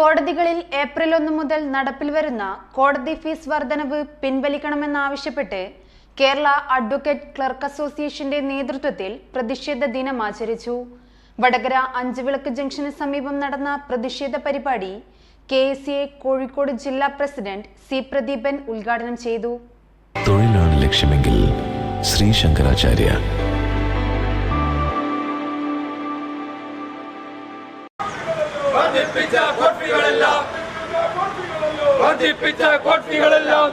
കോടതികളിൽ ഏപ്രിൽ ഒന്ന് മുതൽ നടപ്പിൽ വരുന്ന കോടതി ഫീസ് വർധനവ് പിൻവലിക്കണമെന്നാവശ്യപ്പെട്ട് കേരള അഡ്വക്കേറ്റ് ക്ലർക്ക് അസോസിയേഷന്റെ നേതൃത്വത്തിൽ പ്രതിഷേധ ദിനം ആചരിച്ചു. വടകര അഞ്ചുവിളക്ക് ജംഗ്ഷന് സമീപം നടന്ന പ്രതിഷേധ പരിപാടി കെ എസ് എ കോഴിക്കോട് ജില്ലാ പ്രസിഡന്റ് സി പ്രദീപൻ ഉദ്ഘാടനം ചെയ്തു. തൊഴിലാണ് ലക്ഷ്യമെങ്കിൽ ശ്രീ ശങ്കരാചാര്യ വർദ്ധിപ്പിച്ച കോട്ടികളെല്ലാം വർദ്ധിപ്പിച്ച കോട്ടികളെല്ലാം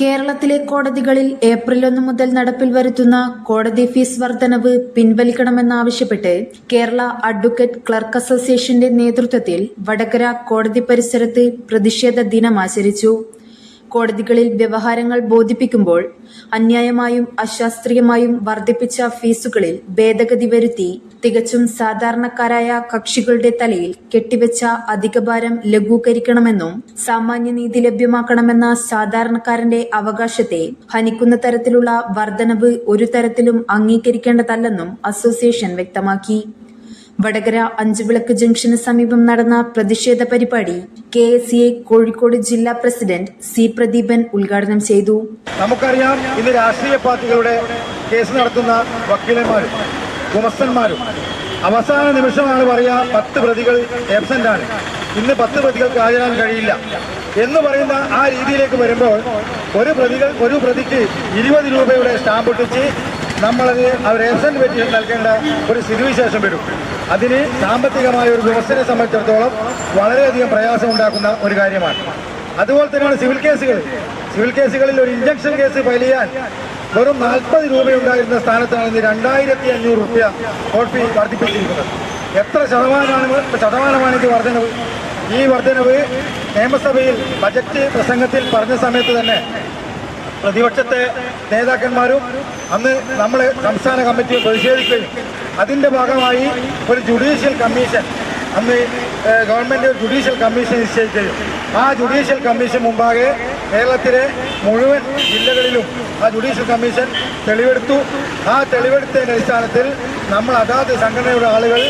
കേരളത്തിലെ കോടതികളിൽ ഏപ്രിൽ ഒന്ന് മുതൽ നടപ്പിൽ വരുത്തുന്ന കോടതി ഫീസ് വർധനവ് പിൻവലിക്കണമെന്നാവശ്യപ്പെട്ട് കേരള അഡ്വക്കേറ്റ് ക്ലർക്ക് അസോസിയേഷന്റെ നേതൃത്വത്തിൽ വടകര കോടതി പരിസരത്ത് പ്രതിഷേധ ദിനം ആചരിച്ചു. കോടതികളിൽ വ്യവഹാരങ്ങൾ ബോധിപ്പിക്കുമ്പോൾ അന്യായമായും അശാസ്ത്രീയമായും വർദ്ധിപ്പിച്ച ഫീസുകളിൽ ഭേദഗതി വരുത്തി തികച്ചും സാധാരണക്കാരായ കക്ഷികളുടെ തലയിൽ കെട്ടിവെച്ച അധികഭാരം ലഘൂകരിക്കണമെന്നും സാമാന്യനീതി ലഭ്യമാക്കണമെന്ന സാധാരണക്കാരന്റെ അവകാശത്തെ ഹനിക്കുന്ന തരത്തിലുള്ള വർധനവ് ഒരു തരത്തിലും അംഗീകരിക്കേണ്ടതല്ലെന്നും അസോസിയേഷൻ വ്യക്തമാക്കി. വടകര അഞ്ചുവിളക്ക് ജംഗ്ഷന് സമീപം നടന്ന പ്രതിഷേധ പരിപാടി കെ എസ് എ കോഴിക്കോട് ജില്ലാ പ്രസിഡന്റ് സി പ്രദീപൻ ഉദ്ഘാടനം ചെയ്തു. നമുക്കറിയാം ഇന്ന് രാഷ്ട്രീയ പാർട്ടികളുടെ കേസ് നടത്തുന്ന വക്കീലന്മാരും ഗുമസ്തന്മാരും അവസാന നിമിഷമാണ് പറയുക പത്ത് പ്രതികൾ ആബ്സെന്റ് ആണ്. ഇന്ന് പത്ത് പ്രതികൾക്ക് ഹാജരാൻ കഴിയില്ല. എന്ന് പറയുന്ന ആ രീതിയിലേക്ക് വരുമ്പോൾ ഒരു പ്രതികൾ ഒരു പ്രതിക്ക് ഇരുപത് രൂപയുടെ സ്റ്റാമ്പ് ഒട്ടിച്ച് നമ്മളത് അവർ ആബ്സെന്റ് പറ്റി നൽകേണ്ട ഒരു സ്ഥിതിവിശേഷം വരും. അതിന് സാമ്പത്തികമായ ഒരു വ്യവസ്ഥയെ സംബന്ധിച്ചിടത്തോളം വളരെയധികം പ്രയാസം ഉണ്ടാക്കുന്ന ഒരു കാര്യമാണ്. അതുപോലെ തന്നെയാണ് സിവിൽ കേസുകൾ. സിവിൽ കേസുകളിൽ ഒരു ഇഞ്ചക്ഷൻ കേസ് ഫയൽ ചെയ്യാൻ വെറും നാൽപ്പത് രൂപയുണ്ടായിരുന്ന സ്ഥാനത്താണ് ഇന്ന് രണ്ടായിരത്തി അഞ്ഞൂറ് റുപ്യ കോർട്ട് ഫീ വർദ്ധിപ്പിച്ചിരിക്കുന്നത്. എത്ര ശതമാനമാണ് ശതമാനമാണ് ഇത് വർധനവ്? ഈ വർധനവ് നിയമസഭയിൽ ബജറ്റ് പ്രസംഗത്തിൽ പറഞ്ഞ സമയത്ത് തന്നെ പ്രതിപക്ഷത്തെ നേതാക്കന്മാരും അന്ന് നമ്മൾ സംസ്ഥാന കമ്മിറ്റി പ്രതിഷേധിക്കുകയും അതിന്റെ ഭാഗമായി ഒരു ജുഡീഷ്യൽ കമ്മീഷൻ അന്ന് ഗവൺമെന്റ് ജുഡീഷ്യൽ കമ്മീഷൻ നിശ്ചയിക്കുകയും ആ ജുഡീഷ്യൽ കമ്മീഷൻ മുമ്പാകെ കേരളത്തിലെ മുഴുവൻ ജില്ലകളിലും ആ ജുഡീഷ്യൽ കമ്മീഷൻ തെളിവെടുത്തു. ആ തെളിവെടുത്തതിന്റെ അടിസ്ഥാനത്തിൽ നമ്മൾ അതാത് സംഘടനയുടെ ആളുകൾ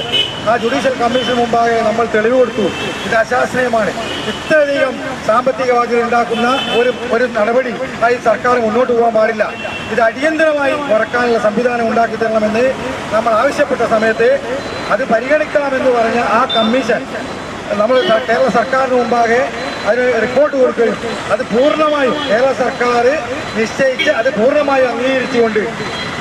ആ ജുഡീഷ്യൽ കമ്മീഷൻ മുമ്പാകെ നമ്മൾ തെളിവ് കൊടുത്തു. ഇത് അശാസ്ത്രീയമാണ് ഇത്രയധികം സാമ്പത്തിക ബാധ്യത ഉണ്ടാക്കുന്ന ഒരു ഒരു നടപടി ആയി സർക്കാർ മുന്നോട്ട് പോകാൻ പാടില്ല. ഇത് അടിയന്തരമായി കുറക്കാനുള്ള സംവിധാനം ഉണ്ടാക്കി തരണമെന്ന് നമ്മൾ ആവശ്യപ്പെട്ട സമയത്ത് അത് പരിഗണിക്കണമെന്ന് പറഞ്ഞ ആ കമ്മീഷൻ നമ്മൾ കേരള സർക്കാരിന് മുമ്പാകെ അതിന് റിപ്പോർട്ട് കൊടുക്കുകയും അത് പൂർണമായും കേരള സർക്കാർ നിശ്ചയിച്ച് അത് പൂർണമായും അംഗീകരിച്ചുകൊണ്ട്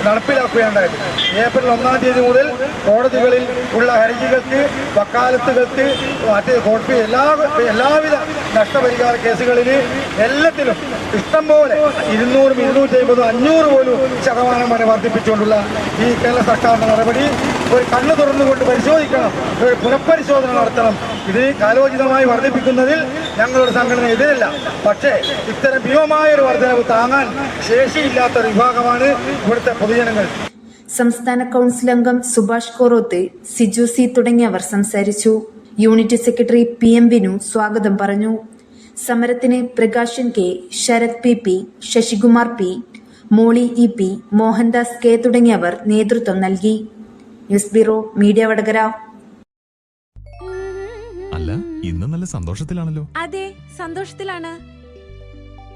നടപ്പിലാക്കുകയുണ്ടായത് ഏപ്രിൽ ഒന്നാം തീയതി മുതൽ കോടതികളിൽ ഉള്ള ഹർജികൾക്ക് വക്കാലത്തുകൾക്ക് മറ്റ് കോടതി എല്ലാ എല്ലാവിധ നഷ്ടപരിഹാര കേസുകളിൽ എല്ലാത്തിലും ഇഷ്ടം പോലെ ഇരുന്നൂറും ഇരുന്നൂറ്റി അമ്പതും അഞ്ഞൂറ് പോലും ശതമാനം വരെ വർദ്ധിപ്പിച്ചുകൊണ്ടുള്ള ഈ കേരള സർക്കാരിന്റെ നടപടി ഒരു കണ്ണു തുറന്നുകൊണ്ട് പരിശോധിക്കണം ഒരു പുനഃപരിശോധന നടത്തണം. ഇത് കാലോചിതമായി വർദ്ധിപ്പിക്കുന്നതിൽ ഞങ്ങളുടെ സംഘടന എതിരല്ല പക്ഷേ ഇത്തരം ഭീമമായ ഒരു വർധനവ് താങ്ങാൻ ശേഷിയില്ലാത്ത ഒരു വിഭാഗമാണ് ഇവിടുത്തെ പൊതുജനങ്ങൾ. സംസ്ഥാന കൗൺസിൽ അംഗം സുഭാഷ് കോറോത്ത് സിജു സി തുടങ്ങിയവർ സംസാരിച്ചു. Unit secretary P M Vinu സ്വാഗതം പറഞ്ഞു. സമരത്തിന് Prakashan K Sarath P P Sasikumar P Moly E P Mohandas K തുടങ്ങിയവർ നേതൃത്വം നൽകി. News bureau media Vadakara. അല്ല ഇന്ന് നല്ല സന്തോഷത്തിലാണല്ലോ. അതെ സന്തോഷത്തിലാണ്.